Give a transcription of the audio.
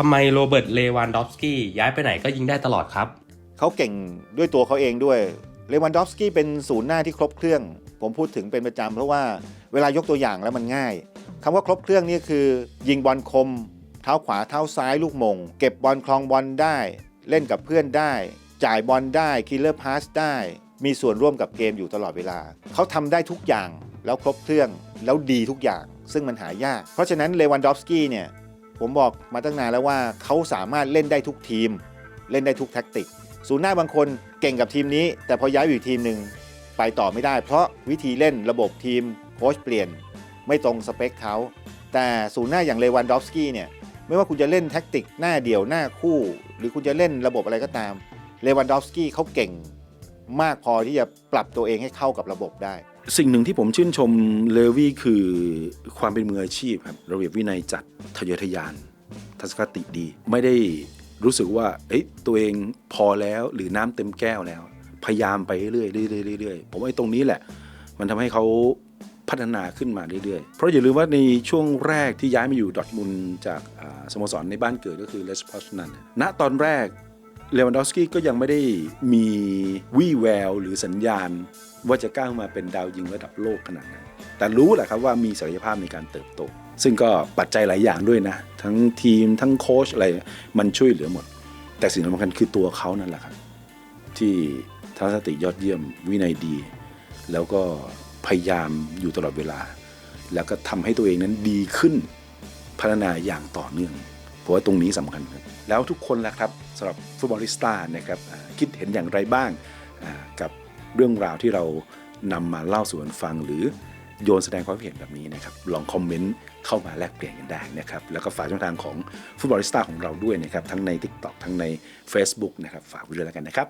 ทำไมโรเบิร์ตเลวานดอฟสกี้ย้ายไปไหนก็ยิงได้ตลอดครับ เขาเก่งด้วยตัวเขาเองด้วยเลวันดอฟสกี้เป็นศูนย์หน้าที่ครบเครื่อง ผมพูดถึงเป็นประจำเพราะว่าเวลายกตัวอย่างแล้วมันง่ายคำว่าครบเครื่องนี่คือ ยิงบอลคม เท้าขวาเท้าซ้ายลูกมง เก็บบอลคลองบอลได้ เล่นกับเพื่อนได้ จ่ายบอลได้คิลเลอร์พาสได้ มีส่วนร่วมกับเกมอยู่ตลอดเวลา เขาทำได้ทุกอย่างแล้วครบเครื่องแล้วดีทุกอย่าง ซึ่งมันหายาก เพราะฉะนั้นเลวันดอฟสกี้เนี่ย ผมบอกมาตั้งนานแล้วว่าเขาสามารถเล่นได้ทุกทีม เล่นได้ทุกแท็กติกศูนย์หน้าบางคนเก่งกับทีมนี้ แต่พอย้ายไปอยู่ทีมหนึ่งไปต่อไม่ได้ เพราะวิธีเล่นระบบทีมโค้ชเปลี่ยนไม่ตรงสเปคเขาแต่ศูนย์หน้าอย่างเลวันดอฟสกี้เนี่ยไม่ว่าคุณจะเล่นแท็กติกหน้าเดี่ยวหน้าคู่ หรือคุณจะเล่นระบบอะไรก็ตามเลวันดอฟสกี้เขาเก่งมากพอที่จะปรับตัวเองให้เข้ากับระบบได้ สิ่งหนึ่งที่ผมชื่นชมเลวี่คือความเป็นมืออาชีพครับระเบียบวินัยจัดทะเยอทะยาน ทัศนคติดี ไม่ได้รู้สึกว่าเอ้ยตัวเองพอแล้วหรือน้ำเต็มแก้วแล้ว พยายามไปเรื่อยๆเรื่อยๆเรื่อยๆผมว่าไอ้ตรงนี้แหละ มันทำให้เขาพัฒนาขึ้นมาเรื่อยๆ เพราะอย่าลืมว่าในช่วงแรกที่ย้ายมาอยู่ดอทมุนจากสโมสรในบ้านเกิดก็คือเลสพอสนันณตอนแรก เลวันดอฟสกี้ก็ยังไม่ได้มีวี่แววหรือสัญญาณ ว่าจะก้าวมาเป็นดาวยิงระดับโลกขนาดนั้น แต่รู้แหละครับว่ามีศักยภาพในการเติบโต ซึ่งก็ปัจจัยหลายอย่างด้วยนะ ทั้งทีมทั้งโค้ชอะไรมันช่วยเหลือหมด แต่สิ่งสำคัญคือตัวเขานั่นแหละครับ ที่ทัศนคติยอดเยี่ยมวินัยดี แล้วก็พยายามอยู่ตลอดเวลา แล้วก็ทำให้ตัวเองนั้นดีขึ้นพัฒนาอย่างต่อเนื่อง ผมว่าตรงนี้สำคัญครับแล้วทุกคนล่ะครับสำหรับฟุตบอลลิสต้านะครับคิดเห็นอย่างไรบ้างกับเรื่องราวที่เรานำมาเล่าสู่กันฟังหรือโยนแสดงความเห็นแบบนี้นะครับ ลองคอมเมนต์เข้ามาแลกเปลี่ยนกันได้นะครับ แล้วก็ฝากช่องทางของฟุตบอลลิสต้าของเราด้วยนะครับ ทั้งใน TikTok ทั้งใน Facebook นะครับ ฝากไว้ด้วยแล้วกันนะครับ